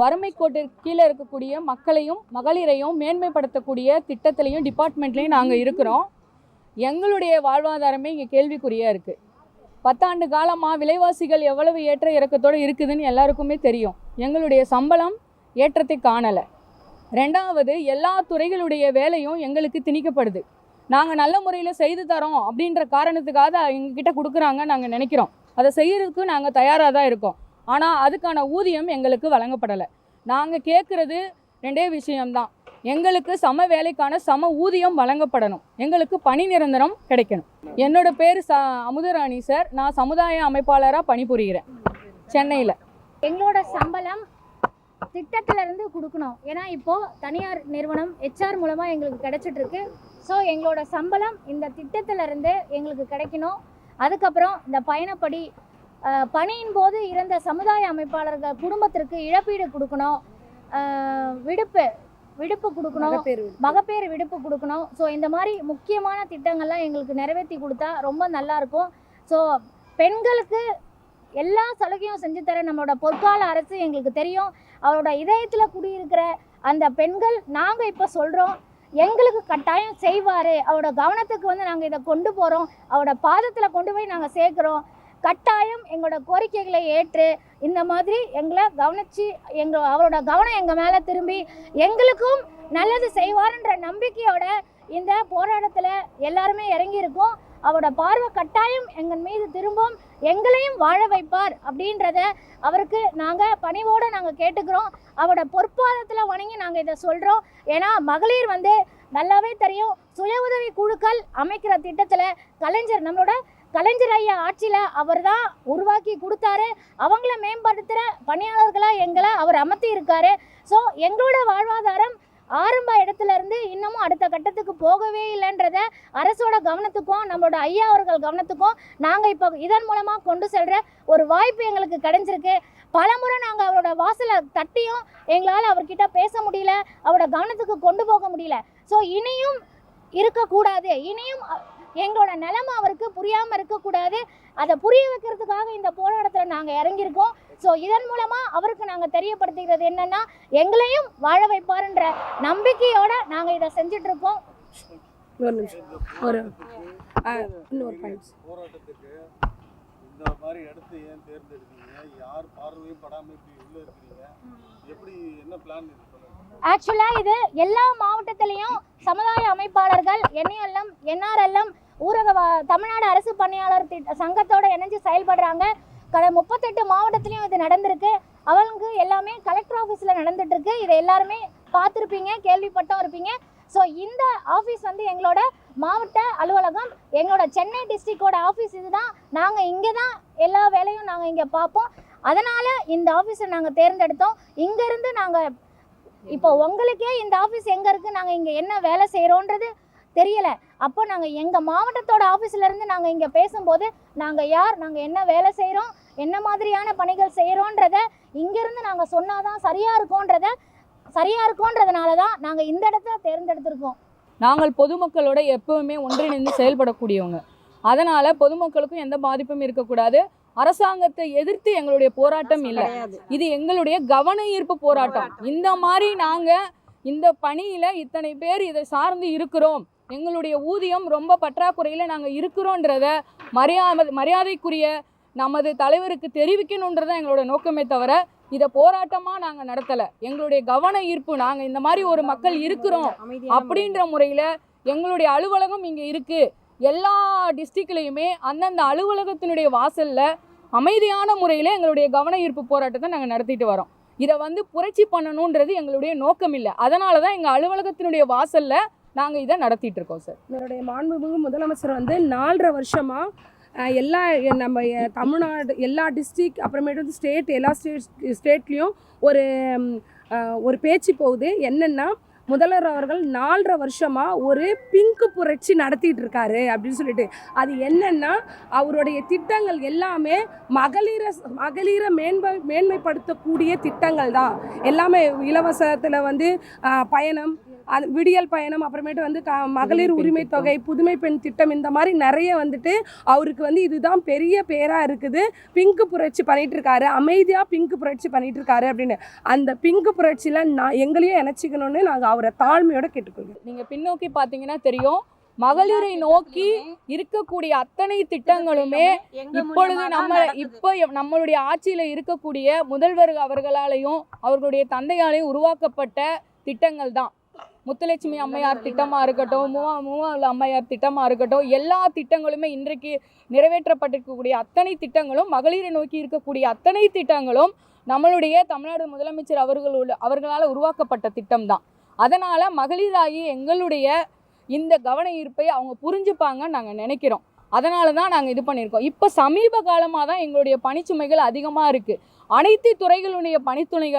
வறுமை கோட்டு கீழே இருக்கக்கூடிய மக்களையும் மகளிரையும் மேன்மைப்படுத்தக்கூடிய திட்டத்திலையும் டிபார்ட்மெண்ட்லேயும் நாங்கள் இருக்கிறோம். எங்களுடைய வாழ்வாதாரமே இங்கே கேள்விக்குறியாக இருக்குது பத்தாண்டு காலமாக விலைவாசிகள் எவ்வளவு ஏற்ற இறக்கத்தோடு இருக்குதுன்னு எல்லாருக்குமே தெரியும். எங்களுடைய சம்பளம் ஏற்றத்தை காணலை. ரெண்டாவது எல்லா துறைகளுடைய வேலையும் எங்களுக்கு திணிக்கப்படுது. நாங்கள் நல்ல முறையில் செய்து தரோம் அப்படின்ற காரணத்துக்காக எங்ககிட்ட கொடுக்குறாங்க நாங்கள் நினைக்கிறோம். அதை செய்யறதுக்கு நாங்கள் தயாராக தான் இருக்கோம். ஆனால் அதுக்கான ஊதியம் எங்களுக்கு வழங்கப்படலை. நாங்கள் கேட்குறது ரெண்டே விஷயம்தான். எங்களுக்கு சம வேலைக்கான சம ஊதியம் வழங்கப்படணும். எங்களுக்கு பணி நிரந்தரம் கிடைக்கணும். என்னோட பேர் ச அமுதராணி சார். நான் சமுதாய அமைப்பாளராக பணிபுரிகிறேன். சென்னையில். எங்களோட சம்பளம் திட்டத்துல இருந்து கொடுக்கணும். ஏன்னா இப்போது தனியார் நிறுவனம் ஹெச்ஆர் மூலமாக எங்களுக்கு கிடைச்சிட்டுருக்கு ஸோ எங்களோட சம்பளம் இந்த திட்டத்திலிருந்து எங்களுக்கு கிடைக்கணும். அதுக்கப்புறம் இந்த பயணப்படி பணியின் போது இறந்த சமுதாய அமைப்பாளர்கள் குடும்பத்திற்கு இழப்பீடு கொடுக்கணும். விடுப்பு விடுப்பு கொடுக்கணும். மகப்பேறு விடுப்பு. கொடுக்கணும். ஸோ இந்த மாதிரி முக்கியமான திட்டங்கள்லாம் எங்களுக்கு நிறைவேற்றி கொடுத்தா ரொம்ப நல்லா இருக்கும். ஸோ பெண்களுக்கு எல்லா சலுகையும் செஞ்சு தர நம்மளோட பொற்கால அரசு எங்களுக்கு தெரியும். அவரோட இதயத்தில் குடியிருக்கிற அந்த பெண்கள் நாங்கள் இப்போ சொல்கிறோம் எங்களுக்கு கட்டாயம் செய்வார். அவரோட கவனத்துக்கு வந்து நாங்கள் இதை கொண்டு போகிறோம் அவரோட பாதத்தில் கொண்டு போய் நாங்கள் சேர்க்குறோம். கட்டாயம் எங்களோட கோரிக்கைகளை ஏற்று இந்த மாதிரி எங்களை கவனித்து எங்கள் அவரோட கவனம் எங்கள் மேலே திரும்பி எங்களுக்கும் நல்லது செய்வார்ன்ற நம்பிக்கையோட இந்த போராட்டத்தில் எல்லாருமே இறங்கியிருக்கோம். அவரோட பார்வை கட்டாயம் எங்கள் மீது திரும்பும். எங்களையும் வாழ வைப்பார் அப்படின்றத அவருக்கு நாங்கள் பணிவோடு நாங்கள் கேட்டுக்கிறோம். அவரோட பொற்பாதத்தில் வணங்கி நாங்கள் இதை சொல்கிறோம் ஏன்னா மகளிர் வந்து நல்லாவே தெரியும். சுய உதவி குழுக்கள் அமைக்கிற திட்டத்தில் கலைஞர் நம்மளோட கலைஞர் ஐயா ஆட்சியில் அவர் தான் உருவாக்கி கொடுத்தாரு. அவங்கள மேம்படுத்துகிற பணியாளர்களாக எங்களை அவர் அமர்த்தி இருக்காரு. ஸோ எங்களோட வாழ்வாதாரம் ஆரம்ப இடத்துல இருந்து இன்னமும் அடுத்த கட்டத்துக்கு போகவே இல்லைன்றத அரசோட கவனத்துக்கும் நம்மளோட ஐயா அவர்கள் கவனத்துக்கும் நாங்கள் இப்போ இதன் மூலமாக கொண்டு செல்கிற ஒரு வாய்ப்பு எங்களுக்கு கிடைஞ்சிருக்கு. பலமுறை நாங்கள் அவரோட வாசலை தட்டியும் எங்களால் அவர்கிட்ட பேச முடியல அவரோட கவனத்துக்கு கொண்டு போக முடியல. ஸோ இனியும் இருக்கக்கூடாது. இனியும் எங்களோட நிலைமை அவருக்கு புரியாமல் இருக்கக்கூடாது. அதை புரிய வைக்கிறதுக்காக இந்த போராட்டத்தில் நாங்கள் இறங்கியிருக்கோம். ஸோ இதன் மூலமாக அவருக்கு நாங்கள் தெரியப்படுத்துகிறது என்னன்னா எங்களையும் வாழ வைப்பாருன்ற நம்பிக்கையோட நாங்கள் இதை செஞ்சுட்டு இருக்கோம் ஒரு நிமிஷம். ஒரு ஆ, இன்னொரு பாயிண்ட்ஸ் போராட்டத்துக்கு இந்த மாதிரி இடத்த ஏன் தேர்ந்தெடுத்தீங்க யார் பார்வையும் படாம இப்படி உள்ள இருக்கிறீங்க? எப்படி என்ன பிளான் ஆக்சுவலாக இது எல்லா மாவட்டத்திலையும் சமுதாய அமைப்பாளர்கள் என்ஐஎல்எம் என்ஆர்எல்எம் ஊரக தமிழ்நாடு அரசு பணியாளர் திட்ட சங்கத்தோட இணைஞ்சு செயல்படுறாங்க. கடை முப்பத்தெட்டு மாவட்டத்திலையும் இது நடந்திருக்கு. அவங்களுக்கு எல்லாமே கலெக்டர் ஆஃபீஸில் நடந்துட்டுருக்கு. இதை எல்லாருமே பார்த்துருப்பீங்க கேள்விப்பட்டும் இருப்பீங்க. ஸோ இந்த ஆஃபீஸ் வந்து எங்களோட மாவட்ட அலுவலகம் எங்களோட சென்னை டிஸ்ட்ரிக்டோட ஆஃபீஸ் இதுதான். நாங்கள் இங்கே தான் எல்லா வேலையும் நாங்கள் இங்கே பார்ப்போம். அதனால் இந்த ஆஃபீஸை நாங்கள் தேர்ந்தெடுத்தோம். இங்கேருந்து நாங்கள் இப்போ உங்களுக்கே இந்த ஆஃபீஸ் எங்கே இருக்குது நாங்கள் இங்கே என்ன வேலை செய்கிறோன்றது தெரியலை. அப்போ நாங்கள் எங்கள் மாவட்டத்தோட ஆஃபீஸ்லேருந்து நாங்கள் இங்கே பேசும்போது நாங்கள் யார்? நாங்கள் என்ன வேலை செய்கிறோம் என்ன மாதிரியான பணிகள் செய்கிறோன்றத இங்கேருந்து நாங்கள் சொன்னால் தான் சரியாக இருக்கோன்றத சரியாக இருக்கோன்றதுனால தான் நாங்கள் இந்த இடத்த தேர்ந்தெடுத்திருக்கோம். நாங்கள் பொதுமக்களோட எப்பவுமே ஒன்றிணைந்து செயல்படக்கூடியவங்க. அதனால் பொதுமக்களுக்கும் எந்த பாதிப்பும் இருக்கக்கூடாது. அரசாங்கத்தை எதிர்த்து எங்களுடைய போராட்டம் இல்லை. இது எங்களுடைய கவன ஈர்ப்பு போராட்டம். இந்த மாதிரி நாங்கள் இந்த பணியில் இத்தனை பேர் இதை சார்ந்து இருக்கிறோம். எங்களுடைய ஊதியம் ரொம்ப பற்றாக்குறையில் நாங்கள் இருக்கிறோன்றத மரியாதை மரியாதைக்குரிய நமது தலைவருக்கு தெரிவிக்கணுன்றது எங்களோட நோக்கமே தவிர இதை போராட்டமாக நாங்கள் நடத்தலை. எங்களுடைய கவன ஈர்ப்பு நாங்கள் இந்த மாதிரி ஒரு மக்கள் இருக்கிறோம் அப்படின்ற முறையில் எங்களுடைய அலுவலகம் இங்கே இருக்குது எல்லா டிஸ்ட்ரிக்ட்லேயுமே அந்தந்த அலுவலகத்தினுடைய வாசலில் அமைதியான முறையில் எங்களுடைய கவன ஈர்ப்பு போராட்டத்தை நாங்கள் நடத்திட்டு வரோம். இதை வந்து புரட்சி பண்ணணுன்றது எங்களுடைய நோக்கம் இல்லை. அதனால தான் எங்கள் அலுவலகத்தினுடைய வாசலில் நாங்கள் இதை நடத்திட்டு இருக்கோம் சார். எங்களுடைய மாண்புமிகு முதலமைச்சர் வந்து நாலரை வருஷமாக எல்லா நம்ம தமிழ்நாடு எல்லா டிஸ்ட்ரிக் அப்புறமேட்டு வந்து ஸ்டேட் எல்லா ஸ்டேட் ஸ்டேட்லேயும் ஒரு ஒரு பேச்சு போகுது. என்னென்னா முதல்வர் அவர்கள் நாலரை வருஷமாக ஒரு பிங்க் புரட்சி நடத்திட்டு இருக்காரு அப்படின்னு சொல்லிட்டு. அது என்னன்னா அவருடைய திட்டங்கள் எல்லாமே மகளிரை மகளிரை மேன்மை மேன்மைப்படுத்தக்கூடிய திட்டங்கள் தான் எல்லாமே இலவசத்தில் வந்து பயணம் அது விடியல் பயணம் அப்புறமேட்டு வந்து க மகளிர் உரிமை தொகை புதுமை பெண் திட்டம் இந்த மாதிரி நிறைய வந்துட்டு அவருக்கு வந்து இதுதான் பெரிய பேராக இருக்குது. பிங்க் புரட்சி பண்ணிட்டு இருக்காரு அமைதியாக பிங்க் புரட்சி பண்ணிட்டு இருக்காரு அப்படின்னு. அந்த பிங்க் புரட்சியில் நான் எங்களையும் இணைச்சிக்கணும்னு நாங்கள் அவரை தாழ்மையோட கேட்டுக்கொள்கிறோம். நீங்க பின்னோக்கி பாத்தீங்கன்னா தெரியும். மகளிரை நோக்கி இருக்கக்கூடிய அத்தனை திட்டங்களுமே இப்பொழுது நம்ம இப்போ நம்மளுடைய ஆட்சியில இருக்கக்கூடிய முதல்வர் அவர்களாலையும் அவர்களுடைய தந்தையாலையும் உருவாக்கப்பட்ட திட்டங்கள் தான். முத்துலட்சுமி அம்மையார் திட்டமாக இருக்கட்டும் மூவா மூவாவில் அம்மையார் திட்டமாக இருக்கட்டும் எல்லா திட்டங்களுமே இன்றைக்கு நிறைவேற்றப்பட்டிருக்கக்கூடிய அத்தனை திட்டங்களும் மகளிரை நோக்கி இருக்கக்கூடிய அத்தனை திட்டங்களும் நம்மளுடைய தமிழ்நாடு முதலமைச்சர் அவர்களோட அவர்களால் உருவாக்கப்பட்ட திட்டம் தான் அதனால் மகளிராகி எங்களுடைய இந்த கவன ஈர்ப்பை அவங்க புரிஞ்சுப்பாங்கன்னு நாங்கள் நினைக்கிறோம். அதனால தான் நாங்கள் இது பண்ணியிருக்கோம். இப்போ சமீப காலமாக தான் எங்களுடைய பணிச்சுமைகள் அதிகமாக இருக்குது அனைத்து துறைகளுடைய பணித்துணை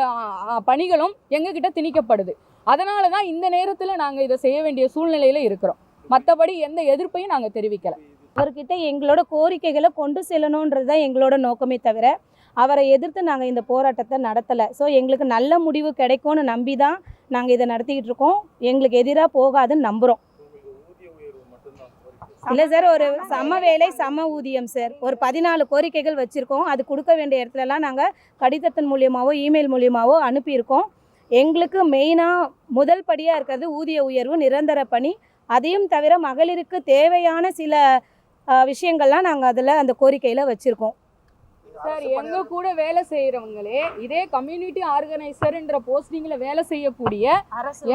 பணிகளும் எங்ககிட்ட திணிக்கப்படுது. அதனால தான் இந்த நேரத்தில் நாங்கள் இதை செய்ய வேண்டிய சூழ்நிலையில் இருக்கிறோம். மற்றபடி எந்த எதிர்ப்பையும் நாங்கள் தெரிவிக்கலை. அவர்கிட்ட எங்களோட கோரிக்கைகளை கொண்டு செல்லணுன்றது தான் எங்களோட நோக்கமே தவிர அவரை எதிர்த்து நாங்கள் இந்த போராட்டத்தை நடத்தலை. ஸோ எங்களுக்கு நல்ல முடிவு கிடைக்கும்னு நம்பி தான் நாங்கள் இதை நடத்திக்கிட்டு இருக்கோம். எங்களுக்கு எதிராக போகாதுன்னு நம்புகிறோம் இல்லை சார் ஒரு சம வேலை சம ஊதியம் சார். ஒரு பதினாலு கோரிக்கைகள் வச்சுருக்கோம். அது கொடுக்க வேண்டிய இடத்துலலாம் நாங்கள் கடிதத்தின் மூலியமாகவோ இமெயில் மூலியமாவோ அனுப்பியிருக்கோம். எங்களுக்கு மெயினாக முதல் படியாக இருக்கிறது ஊதிய உயர்வு நிரந்தர பணி. அதையும் தவிர மகளிருக்கு தேவையான சில விஷயங்கள்லாம் நாங்கள் அதில் அந்த கோரிக்கையில் வச்சுருக்கோம். சார் எங்க கூட வேலை செய்யறவங்களே இதே கம்யூனிட்டி ஆர்கனைசர்ன்ற போஸ்டிங்ல வேலை செய்யக்கூடிய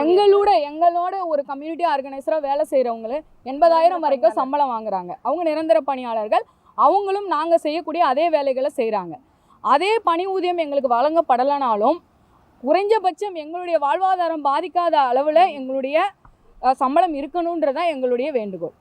எங்களோட எங்களோட ஒரு கம்யூனிட்டி ஆர்கனைசரா வேலை செய்யறவங்களே எண்பதாயிரம் வரைக்கும் சம்பளம் வாங்குறாங்க. அவங்க நிரந்தர பணியாளர்கள் அவங்களும் நாங்க செய்யக்கூடிய அதே வேலைகளை செய்றாங்க. அதே பணி ஊதியம் எங்களுக்கு வழங்கப்படலைனாலும் குறைஞ்சபட்சம் எங்களுடைய வாழ்வாதாரம் பாதிக்காத அளவில் எங்களுடைய சம்பளம் இருக்கணுன்றதான் எங்களுடைய வேண்டுகோள்.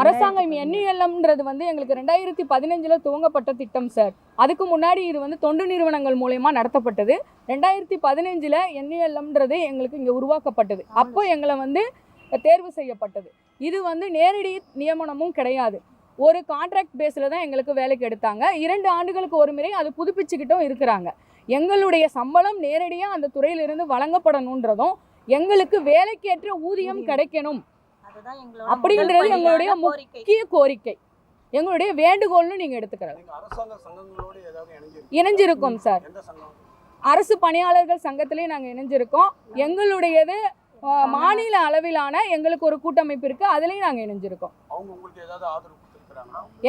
அரசாங்கம் என்யூஎல்எம்ன்றது வந்து எங்களுக்கு ரெண்டாயிரத்தி பதினஞ்சுல துவங்கப்பட்ட திட்டம் சார். அதுக்கு முன்னாடி இது வந்து தொண்டு நிறுவனங்கள் மூலயமா நடத்தப்பட்டது. ரெண்டாயிரத்தி பதினஞ்சுல என்யூஎல்எம்ன்றது எங்களுக்கு இங்கே உருவாக்கப்பட்டது. அப்போ எங்களை வந்து தேர்வு செய்யப்பட்டது. இது வந்து நேரடி நியமனமும் கிடையாது. ஒரு கான்ட்ராக்ட் பேஸில் தான் எங்களுக்கு வேலைக்கு எடுத்தாங்க. இரண்டு ஆண்டுகளுக்கு ஒரு முறை அது புதுப்பிச்சுக்கிட்டும் இருக்கிறாங்க. எங்களுடைய சம்பளம் நேரடியாக அந்த துறையிலிருந்து வழங்கப்படணுன்றதும் எங்களுக்கு வேலைக்கேற்ற ஊதியம் கிடைக்கணும் அப்படின்றது எங்களுடைய முக்கிய கோரிக்கை. எங்களுடைய வேண்டுகோள்னு நீங்க எடுத்துக்கலாம் நீங்க அரசாங்க சங்கங்களோட ஏதாவது இணைஞ்சிருக்கீங்க இணைஞ்சிருக்கோம் சார் எந்த சங்கம்? அரசு பணியாளர்கள் சங்கத்திலேயே நாங்க இணைஞ்சிருக்கோம். எங்களுடையது மாநில அளவிலான எங்களுக்கு ஒரு கூட்டமைப்பு இருக்கு. அதுலயும் நாங்க இணைஞ்சிருக்கோம்.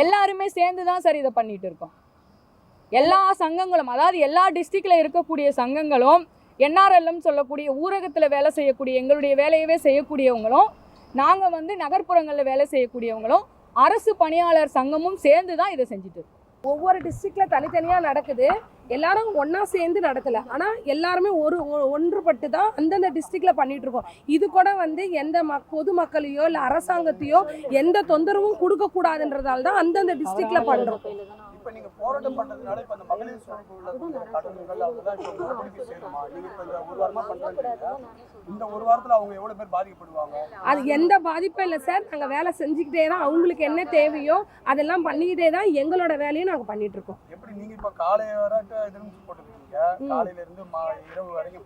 எல்லாருமே சேர்ந்து தான் சார் இதை பண்ணிட்டு இருக்கோம். எல்லா சங்கங்களும் அதாவது எல்லா டிஸ்ட்ரிக்ட்ல இருக்கக்கூடிய சங்கங்களும் என்ஆர்எல்எம் சொல்லக்கூடிய ஊரகத்துல வேலை செய்யக்கூடிய எங்களுடைய வேலையவே செய்யக்கூடியவங்களும் நாங்க வந்து நகர்ப்புறங்கள்ல வேலை செய்யக்கூடியவங்களும் அரசு பணியாளர் சங்கமும் சேர்ந்து தான் இதை செஞ்சுட்டு இருக்கோம். ஒவ்வொரு டிஸ்ட்ரிக்ட்ல தனித்தனியா நடக்குது. எல்லாரும் ஒன்றா சேர்ந்து நடத்தலை ஆனால் எல்லாருமே ஒரு ஒ- ஒன்றுபட்டு தான் அந்தந்த டிஸ்ட்ரிக்டில் பண்ணிட்டு இருக்கோம் இது கூட வந்து எந்த ம பொதுமக்களையோ இல்லை அரசாங்கத்தையோ எந்த தொந்தரவும் கொடுக்கக்கூடாதுன்றதால தான் அந்தந்த டிஸ்ட்ரிக்டில் பண்ணுறோம் போராட்டம் பண்றதுனால இப்ப அந்த மகளிர் சுழற்சி உள்ள கடன்கள் அதெல்லாம் இப்ப உங்களுக்கு எப்படி சேருமா? நீங்க இப்ப இந்த ஒரு வாரமா பண்றீங்க இந்த ஒரு வாரத்துல அவங்க எவ்வளவு பேர் பாதிக்கப்படுவாங்க? அது எந்த பாதிப்பும் இல்லை சார். நாங்கள் வேலை செஞ்சுக்கிட்டே தான் அவங்களுக்கு என்ன தேவையோ அதெல்லாம் பண்ணிக்கிட்டே தான் எங்களோட வேலையும் நாங்கள் பண்ணிட்டு இருக்கோம். எப்படி நீங்க இப்ப காலை வரைக்கும் எதிர்ப்பு போட்டுருக்கீங்க. காலையில இருந்து இரவு வரைக்கும்.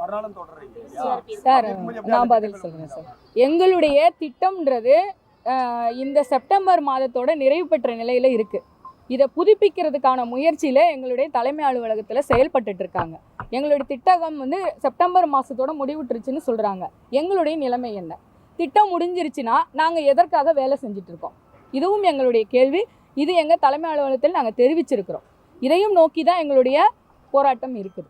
மறுநாளும் தொடர்றீங்க? சார் நான் பதில் சொல்றேன் சார்? எங்களுடைய திட்டம்ன்றது இந்த செப்டம்பர் மாதத்தோட நிறைவு பெற்ற நிலையில இருக்கு. இதை புதுப்பிக்கிறதுக்கான முயற்சியில் எங்களுடைய தலைமை அலுவலகத்தில் செயல்பட்டு இருக்காங்க. எங்களுடைய திட்டகம் வந்து செப்டம்பர் மாதத்தோட முடிவுட்டுருச்சுன்னு சொல்கிறாங்க எங்களுடைய நிலைமை என்ன? திட்டம் முடிஞ்சிருச்சுன்னா நாங்கள் எதற்காக வேலை செஞ்சிட்ருக்கோம் இதுவும் எங்களுடைய கேள்வி. இது எங்கள் தலைமை அலுவலகத்தில் நாங்கள் தெரிவிச்சிருக்கிறோம். இதையும் நோக்கி தான் எங்களுடைய போராட்டம் இருக்குது.